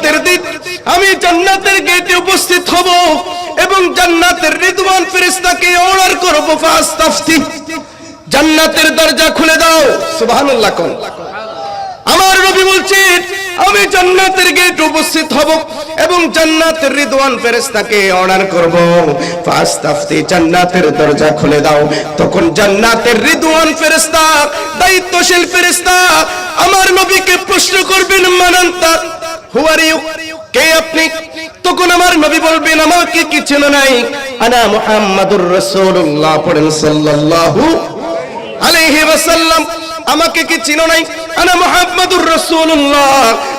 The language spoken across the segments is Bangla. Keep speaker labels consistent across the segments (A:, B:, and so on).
A: কিয়ামতের দিন। আমি জান্নাতের গেটে উপস্থিত হব এবং জান্নাতের রিদওয়ান ফেরেশতাকে অর্ডার করব ফাস্তাফতি। জান্নাতের দরজা খুলে দাও, সুবহানাল্লাহ কোন। আমার নবী বলছেন, আমি জান্নাতের গেট উপস্থিত হব এবং জান্নাতের রিদওয়ান ফেরেশতাকে অর্ডার করব। ফাস্তাফতি, জান্নাতের দরজা খুলে দাও। তখন জান্নাতের রিদওয়ান ফেরেশতা, দায়িত্বশীল ফেরেশতা আমার নবীকে প্রশ্ন করবেন মানান্তা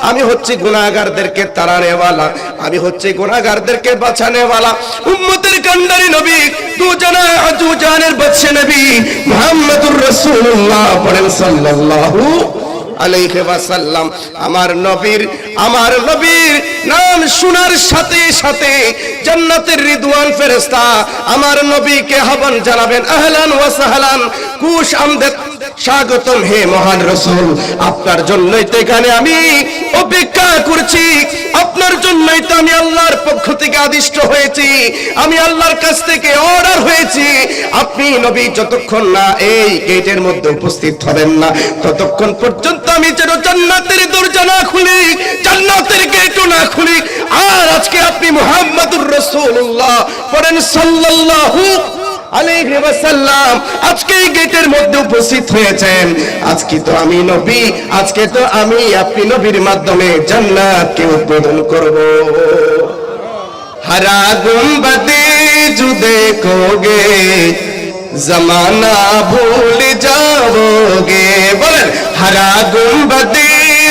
A: আমি হচ্ছে গুনাহগারদেরকে তাড়ানেওয়ালা, আমি হচ্ছে গুনাহগারদেরকে বাঁচানেওয়ালা, উম্মতের কান্ডারি নবী বাদশা নবী পড়েন সাল্লাল্লাহু আলাইহি ওয়াসাল্লাম। আমার নবীর আমার নবীর নাম শোনার সাথে সাথে জান্নাতের রিদওয়ান ফেরেশতা আমার নবীকে আহ্বান জানাবেন, আহলান ওয়া সাহলান, কুশ আমদাদ, স্বাগতম হে মহান রসুল, আপনার জন্যই তো এখানে আমি অপেক্ষা করছি, আপনার জন্যই তো আমি আল্লাহর পক্ষ থেকে আদিষ্ট হয়েছি, আমি আল্লাহর কাছ থেকে অর্ডার হয়েছি, আপনি নবী যতক্ষণ না এই গেটের মধ্যে উপস্থিত হবেন না, ততক্ষণ পর্যন্ত আমি যেন জান্নাতের দরজা না খুলি জান্নাতের গেটও না খুলি আর আজকে আপনি মুহাম্মাদুর রাসূলুল্লাহ পড়েন সাল্লাল্লাহু আলাইহি ওয়াসাল্লাম আজকে এই গেটের মধ্যে উপস্থিত হয়েছেন আজকে তো আমি নবী আজকে তো আমি আপনি নবীর মাধ্যমে জান্নাতকে উদ্বোধন করব हरा गुम्बदे जो देखोगे जमाना भूल जाओगे बोले हरा गुम्बदे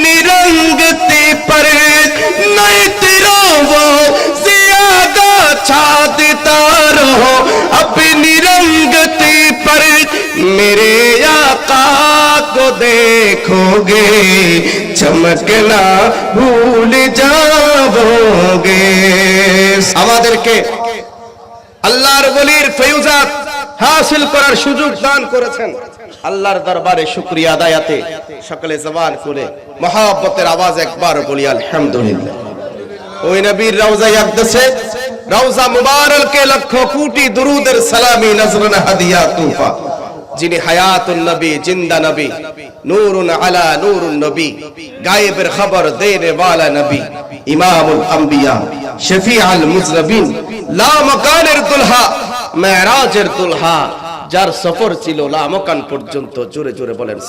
A: अपनी रंगती पर नहीं तेरा वो ज्यादा छादता रहो अपनी रंगती पर मेरे आका को देखोगे चमकना भूल जाओगे আমাদেরকে আল্লাহর বলির ফেউজাত হাসিল করার সুযোগ দান করেছেন। আল্লাহর দরবারে শুকরিয়া আদায়াতে সকলে জবান খুলে মহাব্বতের আওয়াজ একবার বলি, আলহামদুলিল্লাহ। ওই নবীর রওজায় আকদাসে রওজা মুবারকে লক্ষ কোটি দুরুদের সালামি নজরানা হাদিয়া তুফা। যিনি হায়াতুন নবী, জিন্দা নবী, নূরুন আলা নূরুন নবী, গায়েবের খবর দেনে ওয়ালা নবী, ইমামুল আম্বিয়া, শফিআল মুজনবিন লা মাকানের দুলহা মেরাজের দুলহা, যার সফর ছিল লা মাকান পর্যন্ত, জোরে জোরে বলেন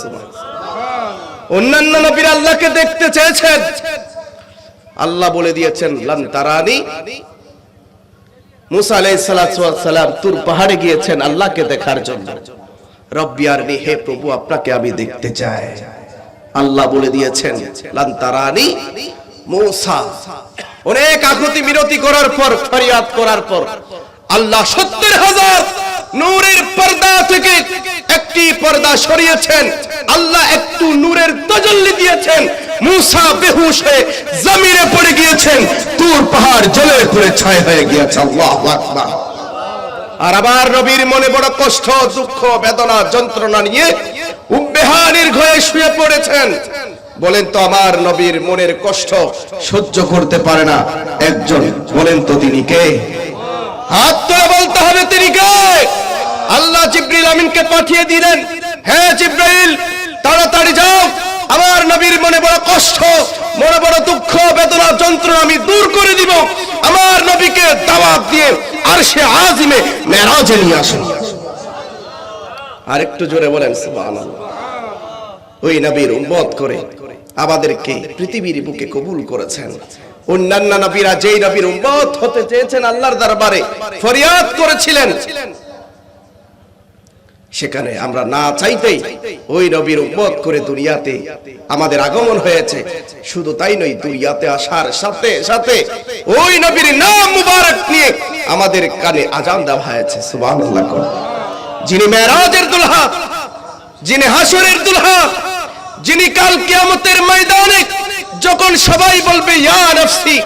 A: অন্যান্য নবীর আল্লাহকে দেখতে চেয়েছেন। আল্লাহ বলে দিয়েছেন, লান তারানি। মুসা সালাম তুর পাহাড়ে গিয়েছেন আল্লাহকে দেখার জন্য। রব্বি আরনি, হে প্রভু, আপনাকে আমি দেখতে চাই। আল্লাহ বলে দিয়েছেন, লান তারানি। মুসা অনেক আকুতি মিনতি করার পর, ফরিয়াদ করার পর আল্লাহ সত্তর হাজার নূরের পর্দা থেকে একটি পর্দা সরিয়েছেন। আল্লাহ একটু নূরের তজল্লি দিয়েছেন। মুসা বেহুশ হয়ে জমিনে পড়ে গিয়েছেন। তুর পাহাড় জলের পরে ছায় হয়ে গিয়েছে। আল্লাহু আকবার। আর আবার নবীর মনে বড় কষ্ট, দুঃখ, বেদনা, যন্ত্রণা নিয়ে উব্বেহানির ঘরে শুয়ে পড়েছেন। বলেন তো আমার নবীর মনের কষ্ট সহ্য করতে পারে না। একজন বলেন তো তিনি কে? হাত তুলে বলতে হবে তিনি কে আল্লাহ জিব্রিল আমিনকে পাঠিয়ে দিলেন। হ্যাঁ জিব্রাইল, তাড়াতাড়ি যাও। আমার নবীর মনে বড় কষ্ট, মনে বড় দুঃখ, বেদনা, যন্ত্রণা আমি দূর করে দিব। আমার নবীকে দাওয়াত দিয়ে আর সে আজিমে মেরাজে নিয়ে আসুন। আর একটু জোরে বলেন ওই নবীর উম্মত করে আমাদেরকে পৃথিবীর বুকে কবুল করেছেন। অন্যান্য নবীরা যেই নবীর উম্মত হতে চেয়েছেন আল্লাহর দরবারে, ফরিয়াদ করেছিলেন। সেখানে আমরা না চাইতেই ওই নবীর উম্মত করে দুনিয়াতে আমাদের আগমন হয়েছে। শুধু তাই নয়, দুনিয়াতে আসার সাথে সাথে ওই নবীর নাম মুবারক নিয়ে আমাদের কানে আজান দেওয়া হয়েছে। সুবহানাল্লাহ যিনি মেরাজের দুলহা, যিনি হাসরের দুলহা, যিনি কাল কিয়ামতের ময়দানে যখন সবাই বলবে, ইয়া নফসি,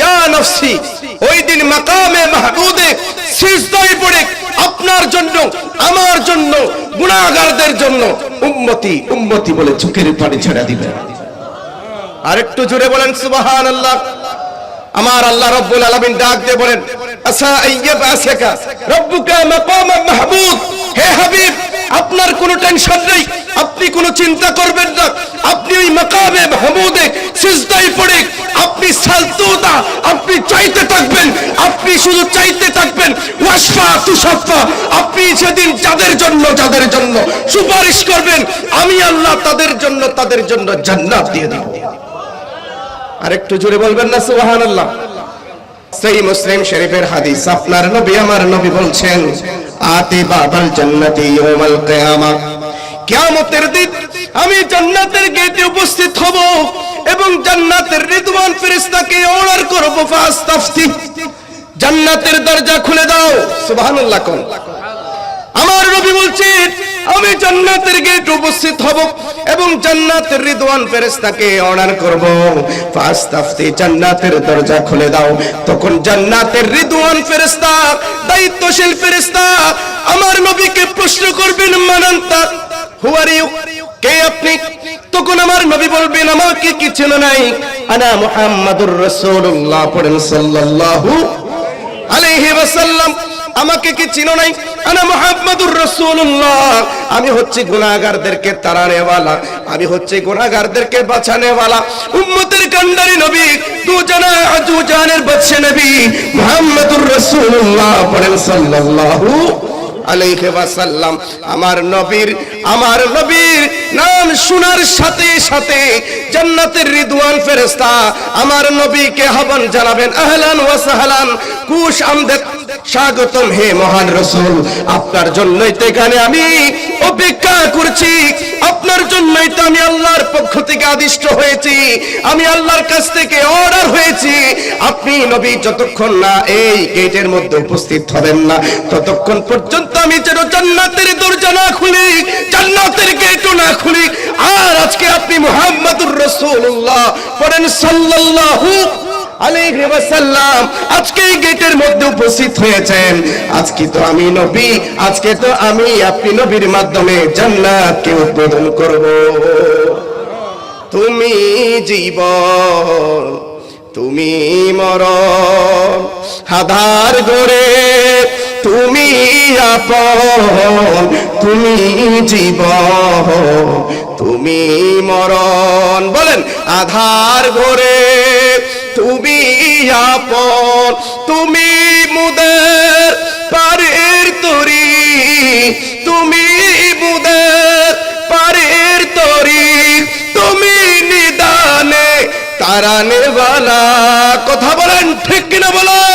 A: ইয়া ওই দিন মাকামে মাহমুদে সিজদায় পড়ে আপনার জন্য, আমার জন্য, গুনাহগারদের জন্য উম্মতি উম্মতি বলে চোখের পানি ছেড়ে দিবেন আর একটু জোরে বলেন, সুবহানাল্লাহ। আমার আল্লাহ রব্বুল আলামিন ডাক দিয়ে বলেন হে হাবিব, আপনার কোনো টেনশন নেই, আপনি কোনো চিন্তা করবেন না, আপনি ওই মাকামে মাহমুদে সিজদায় পড়ে, আপনি সালতুতা আপনি চাইতে থাকবেন, আপনি শুধু চাইতে থাকবেন ওয়াসফা তুসাফা আপনি সেদিন যাদের জন্য যাদের জন্য সুপারিশ করবেন, আমি আল্লাহ তাদের জন্য তাদের জন্য জান্নাত দিয়ে দিব। আর একটু জোরে বলবেন না, সুবহানাল্লাহ। সেই মুসলিম শরীফের হাদিস, আপনার নবী, আমার নবী বলছেন, আতি বাবাল জান্নাতি ইয়াউমাল কিয়ামা। কিয়ামতের দিন আমি জান্নাতের গেটে উপস্থিত হব এবং জান্নাতের রিদওয়ান ফেরেশতাকে অর্ডার করব, ফাস্তাফতি। জান্নাতের দরজা খুলে দাও, সুবহানাল্লাহ কোন। আমার নবী বলছেন, আমি জান্নাতের গেট উপস্থিত হব এবং জান্নাতের রিদওয়ান ফেরেশতাকে অর্ডার করব। ফাস্তাফতি, জান্নাতের দরজা খুলে দাও। তখন জান্নাতের রিদওয়ান ফেরেশতা, দায়িত্বশীল ফেরেশতা আমার নবীকে প্রশ্ন করবেন, মানান্তা হু আর ইউ কে আপনি? তখন আমার নবী বলবেন, আমাকে কি চেনা নাই? আনা মুহাম্মাদুর রাসূলুল্লাহ, পড়েন সাল্লাল্লাহু আলাইহি ওয়াসাল্লাম। আমাকে কি চিনো নাই? আনা মুহাম্মাদুর রাসূলুল্লাহ। আমি হচ্ছে গুনাহগারদেরকে তাড়ানেওয়ালা। আমি হচ্ছে গুনাহগারদেরকে বাঁচানেওয়ালা। উম্মতের কান্ডারি নবী, দুজানা আজুজানের বাদশা নবী মুহাম্মাদুর রাসূলুল্লাহ পড়েন সাল্লাল্লাহু আলাইহি ওয়াসাল্লাম। আমার নবীর আমার নবীর নাম শোনার সাথে সাথে জান্নাতের রিদওয়ান ফেরেশতা আমার নবীকে আহ্বান জানাবেন। আহলান ওয়া সাহলান। কুশ আমদেদ স্বাগতম হে মহান রসুল। আপনার জন্যই তো এখানে আমি অপেক্ষা করছি। আপনার জন্যই তো আমি আল্লাহর পক্ষ থেকে আদিষ্ট হয়েছি। আমি আল্লাহর কাছ থেকে অর্ডার হয়েছি। আপনি নবী, যতক্ষণ না এই গেটের মধ্যে উপস্থিত হবেন না, ততক্ষণ পর্যন্ত আমি যেন জান্নাতের দরজা না খুলি, জান্নাতের গেটও না খুলি। আর আজকে আপনি মুহাম্মাদুর রাসূলুল্লাহ পড়েন সাল্লাল্লাহু আলাইহি ওয়াসাল্লাম আজকে এই গেটের মধ্যে উপস্থিত হয়েছেন। নবী, আজকে তো আমি নবীর মাধ্যমে উদ্বোধন করব। তুমি জীবন, তুমি মরণ আধার গড়ে তুমি আপন, তুমি জীবন, তুমি মরণ। বলেন, আধার গড়ে তুমি আপন, তুমি মুদের পারের তরি, তুমি মুদের পারের তরি, তুমি নিদানে তারানে বালা, কথা বলেন ঠিক কিনা বলেন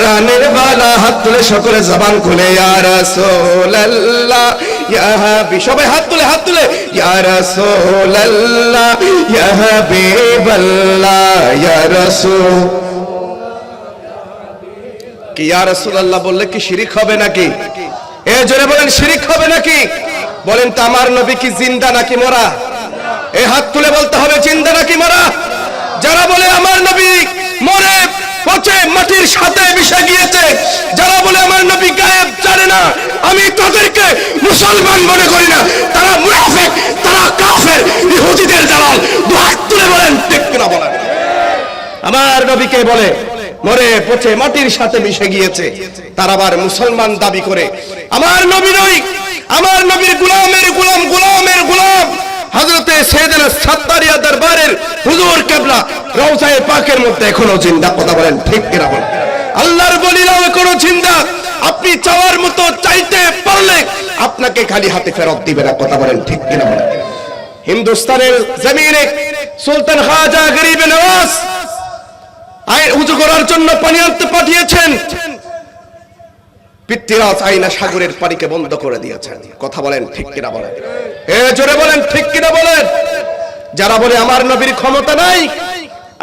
A: তারানের বালা, হাত তুলে সকলে জবান খুলে, ইয়া রাসূলুল্লাহ, ইয়া সবাই হাত তুলে হাত তুলে, ইয়া রাসূলুল্লাহ, ইয়া হাবিবাল্লাহ, ইয়া রাসূল কি ইয়া রাসূলুল্লাহ বললে কি শিরিক হবে নাকি? এ জোরে বলেন, শিরিক হবে নাকি? বলেন, তো আমার নবী কি জিন্দা নাকি মরা? এ হাত তুলে বলতে হবে, জিন্দা নাকি মরা? যারা বলে, আমার নবী মরে পচে মাটির সাথে মিশে গিয়েছে। যারা বলে আমার নবী গায়েব জানে না, আমি তাদেরকে মুসলমান মনে করি না। তারা মুনাফিক, তারা কাফের, ইহুদিদের দালাল। দু হাত তুলে বলেন, ঠিক কিনা বলেন। আমার নবীকে বলে? মরে পচে মাটির সাথে মিশে গিয়েছে। তার আবার মুসলমান দাবি করে। আমার নবী নই আমার নবীর গুলামের গুলাম গুলামের গুলাম। হজরতে সেদিন সাত্তারিয়া দরবারের হুজুর কেবলা রওজায়ে পাকের মধ্যে এখনও জিন্দা, কথা বলেন ঠিক কিনা বলেন? আল্লাহর বলিরাও এখনও জিন্দা। আপনি চাওয়ার মতো চাইতে পারলে আপনাকে খালি হাতে ফেরত দিবে না, কথা বলেন ঠিক কিনা বলেন? হিন্দুস্তানের জমিনে সুলতান খাজা গরিব নওয়াজ আয় উঁচু করার জন্য পানি আনতে পাঠিয়েছেন। পৃথ্বীরাজ আইনা সাগরের পানিকে বন্ধ করে দিয়েছেন। কথা বলেন ঠিক কিনা বলেন? এ জোরে বলেন, ঠিক কিনা বলেন? যারা বলে, আমার নবীর ক্ষমতা নাই,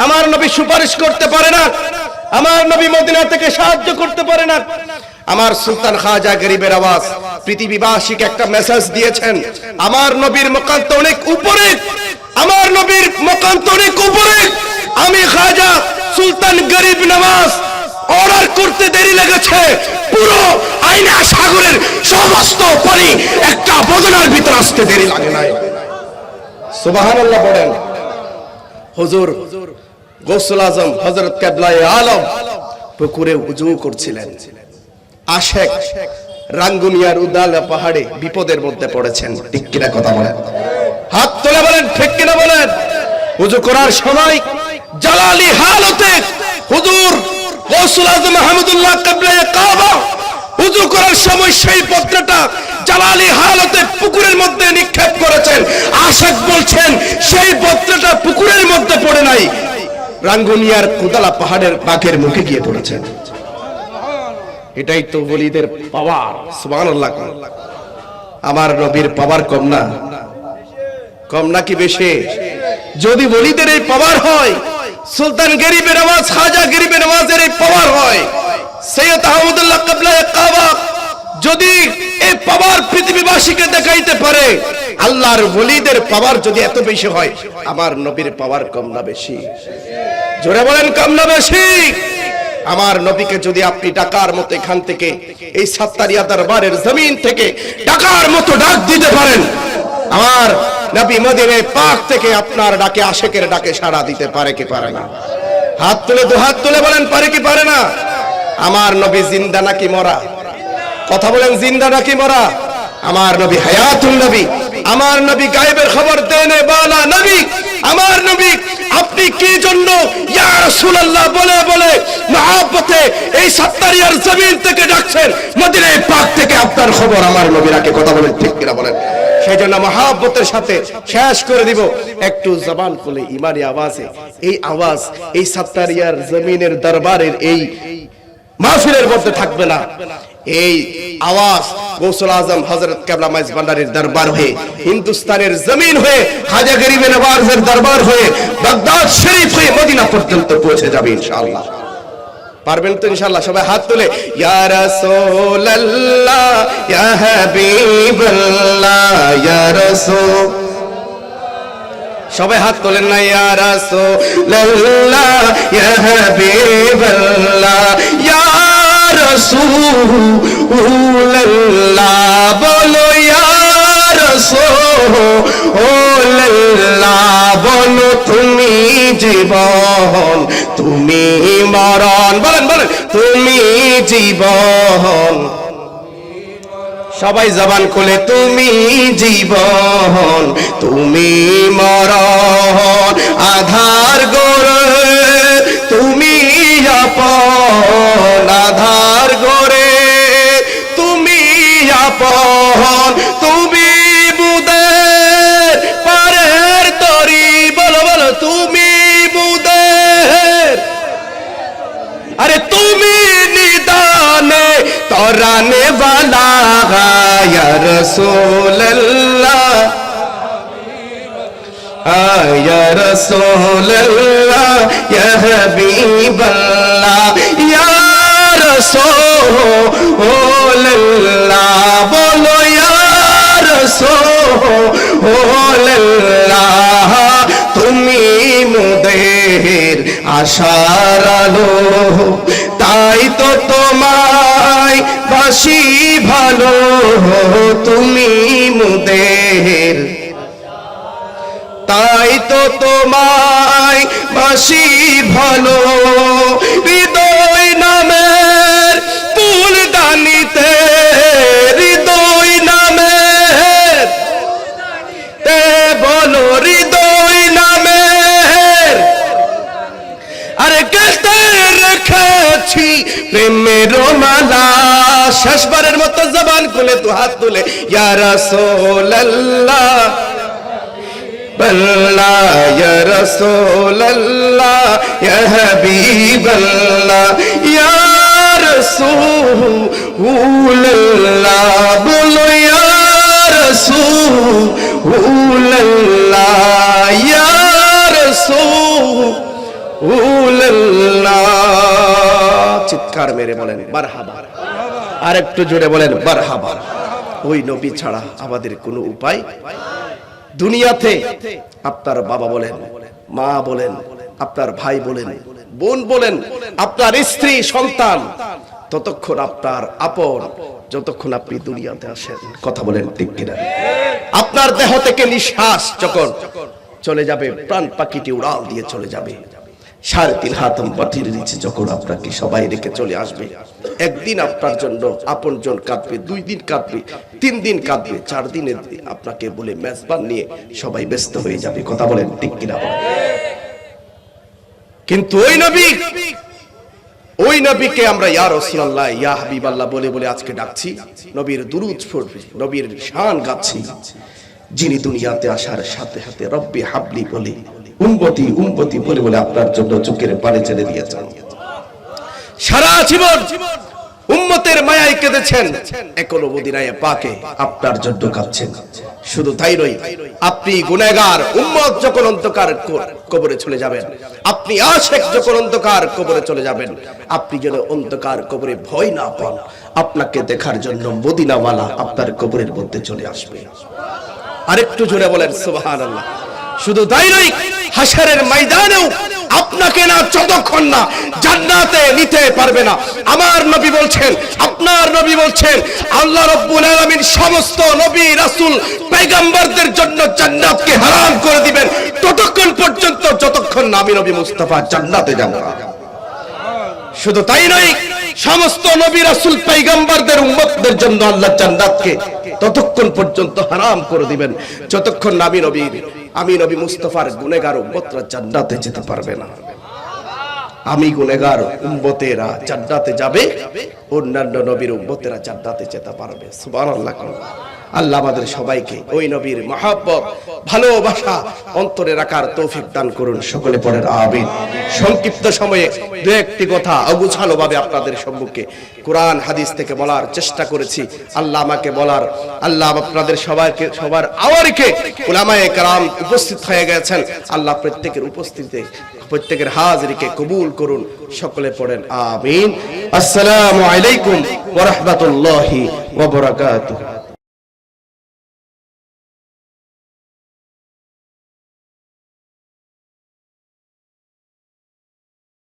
A: আমার নবী সুপারিশ করতে পারে না, আমার নবী মদিনা থেকে সাহায্য করতে পারে না। আমার সুলতান খাজা গরিবের আওয়াজ, পৃথিবীবাসীকে একটা মেসেজ দিয়েছেন, আমার নবীর মকান্ত অনেক উপরে আমার নবীর মকান্ত অনেক উপরে আমি খাজা সুলতান গরিব নওয়াজ, অর্ডার করতে দেরি লেগেছে পুরো আইনা সাগরের সমস্ত পানি একটা বদনার ভিতর আসতে দেরি লাগে নাই। সুবহানাল্লাহ বলেন, হুজুর গৌসুল আজম হযরত কেবলায়ে আলম পুকুরে উজু করছিলেন। আশেক রাঙ্গুনিয়ার উদালা পাহাড়ে বিপদের মধ্যে পড়েছেন। ঠিক কিনা কথা বলেন? হাত তুলে বলেন, ঠিক কিনা বলেন? উজু করার সময় জালালি হালতে হুজুর করার সময় সেই পুকুরের মধ্যে নিক্ষেপ করেছেন। আশেক বলছেন, সেই পত্রটা পুকুরের মধ্যে পড়ে নাই। রাঙ্গুনিয়ার কুদালা পাহাড়ের বাঘের মুখে গিয়ে পড়েছেন এটাই তো বলিদের পাওয়ার আমার নবীর পাওয়ার কম না। কম নাকি বেশি? যদি বলিদের এই পাওয়ার হয় সুলতান গরিবের আওয়াজ, খাজা গরিবের আওয়াজের এই পাওয়ার হয়। সৈয়দ আহমদুল্লাহ কাবলা কাবা যদি এই পাওয়ার পৃথিবীবাসীকে দেখাইতে পারে, আল্লাহর বলিদের পাওয়ার যদি এত বেশি হয়, আমার নবীর পাওয়ার কম না বেশি। জোরে বলেন, কম না বেশি। আমার নবীকে যদি আপনি ডাকার মতো এখান থেকে, এই সাত্তারিয়া দরবারের জমিন থেকে ডাকার মতো ডাক দিতে পারেন, আমার নবী মদিনে পাক থেকে আপনার ডাকে আশেকের ডাকে সাড়া দিতে পারে কি পারে না? হাত তুলে দু হাত তুলে বলেন, পারে কি পারে না? আমার নবী জিন্দা নাকি মরা? কথা বলেন, জিন্দা নাকি মরা? আমার নবী হায়াতুল নবী, আমার নবী গায়েবের খবর দেনে বালা নবী, আমার নবী, আপনি কি জন্য ইয়া রাসূলুল্লাহ বলে বলে মহাব্বতে এই সাত্তারিয়ার জমিন থেকে ডাকছেন? মদিনায় পাক থেকে আপনার খবর আমার নবী রাখে কথা বলেন, ঠিক কিনা বলেন? সেই জন্য মহাব্বতের সাথে শেষ করে দিব। একটু জবান খুলে, ইমানি আওয়াজে। এই আওয়াজ, এই সাত্তারিয়ার জমিনের দরবারের এই মাহফিলের মধ্যে থাকবে না। এই আওয়াজ গৌসুল আজম হজরত কেবলা মাইজ ভান্ডারের দরবার হয়ে, হিন্দুস্তানের জমিন হয়ে, খাজা গরিবে নওয়াজের দরবার হয়ে, বাগদাদ শরীফ হয়ে মদিনা পর্যন্ত পৌঁছে যাবে ইনশাআল্লাহ। পারবেন তো ইনশাআল্লাহ? সবাই হাত তুলে, ইয়া রাসূলুল্লাহ, ইয়া হাবিবাল্লাহ। সবাই হাত তোলেন না, ইয়া রাসূলুল্লাহ ইয়া হাবিবাল্লাহ, ইয়া রাসূলুল্লাহ। বলো বলো, তুমি জীবন, তুমি মরণ। বলেন বলেন, তুমি জীবন। সবাই জবান খুলে, তুমি জীবন, তুমি মরণ, আধার গোরে তুমি আপন, আধার গোরে তুমি আপন رسول اللہ یا رسول اللہ یا حبیب اللہ یا رسول اللہ بولو یا رسول اللہ تمی مدیر আশার আলো তাই তো তোমার বাসি ভালো তুমি মুদের। তাই তো তোমায় বাসি ভালো, হৃদয় নামের ফুল দানিতে, হৃদয় নামের তে বলো, হৃদয় নামের। আরে কেটে রেখেছি প্রেমের মালা শেষবারের মতো জবান খুলে তু হাত তুলে চিৎকার মেরে বলেন মারহাবা। আর একটু জোরে বলেন, মারহাবা। ওই নবী ছাড়া আমাদের কোনো উপায় দুনিয়াতে আপনার বাবা বলেন, মা বলেন, আপনার ভাই বলেন, বোন বলেন, আপনার স্ত্রী, সন্তান, ততক্ষণ আপনার আপন, যতক্ষণ আপনি দুনিয়াতে আসেন। কথা বলেন ঠিক কিনা? আপনার দেহ থেকে নিঃশ্বাস যখন চলে যাবে, প্রাণ পাখিটি উড়াল দিয়ে চলে যাবে। সাড়ে তিন হাত মাটির নিচে যখন আপনাকে সবাই রেখে চলে আসবে, একদিন আপনার জন্য আপন জন কাঁদবে, দুই দিন কাঁদবে, তিন দিন কাঁদবে, চার দিনে আপনাকে বলে মেজবান নিয়ে সবাই ব্যস্ত হয়ে যাবে। কথা বলেন ঠিক কিনা? কিন্তু ওই নবী, ওই নবীকে আমরা ইয়া রাসূলুল্লাহ, ইয়া হাবিবাল্লাহ বলে বলে আজকে ডাকছি। নবীর দুরূদ পড়ছি নবীর শান গাচ্ছি। যিনি দুনিয়াতে আসার সাথে সাথে রব্বি হাবলি বলে উম্মতি উম্মতি বলে বলে আপনার জন্য চোখের পানি ছেড়ে দিয়েছেন। সারা জীবন উম্মতের মায়ায় কেঁদেছেন। এখনও মদিনায় পাকে আপনার জন্য কাঁদছেন। শুধু তাই নয়, আপনি গুনেগার উম্মত যখন অন্ধকার কবরে চলে যাবেন, আপনি আশেক যখন অন্ধকার কবরে চলে যাবেন, আপনি যেন অন্ধকার কবরে ভয় না পান, আপনাকে দেখার জন্য মদিনাওয়ালা আপনার কবরের মধ্যে চলে আসবে। আরেকটু জোরে বলেন, সুবহানাল্লাহ। শুধু তাই নয় হাসারের ময়দানেও আপনাকে না যতক্ষণ না জান্নাতে নিতে পারবে না। আমার নবী বলছেন, আপনার নবী বলছেন, আল্লাহ রব্বুল আলামিন সমস্ত নবী, রাসূল, পয়গম্বরদের জন্য জান্নাতকে হারাম করে দিবেন। ততক্ষণ পর্যন্ত, যতক্ষণ না আমি নবী মুস্তাফা জান্নাতে যাব না। শুধু তাই নয় সমস্ত নবী রাসুল পাইগাম্বারদের উম্মতদের জন্য আল্লাহ জান্নাতকে ততক্ষণ পর্যন্ত হারাম করে দিবেন। যতক্ষণ না আমি নবীর আমি নবী মুস্তফার গুনেগার উম্মতরা জান্নাতে যেতে পারবে না। আমি গুনেগার উম্মতেরা জান্নাতে যাবে, অন্যান্য নবীর উম্মতেরা জান্নাতে যেতে পারবে। সুবহানাল্লাহ। আল্লাহ আমাদের সবাইকে ওই নবীর মহাব্বত, ভালোবাসা অন্তরে রাখার তৌফিক দান করুন। সকলে পড়েন আমিন। সংক্ষিপ্ত সময়ে দু একটি কথা অগুছালো ভাবে আপনাদের সম্মুখে কোরআন, হাদিস থেকে বলার চেষ্টা করেছি। আল্লাহ আমাকে বলার, আল্লাহ আপনাদের সবাইকে, সবার আওয়ারকে উলামায়ে কারাম উপস্থিত হয়ে গেছেন। আল্লাহ প্রত্যেকের উপস্থিতিতে, প্রত্যেকের হাজরিকে কবুল করুন। সকলে পড়েন আমিন। আসসালামু আলাইকুম ওয়া রাহমাতুল্লাহি ওয়া বারাকাতুহু।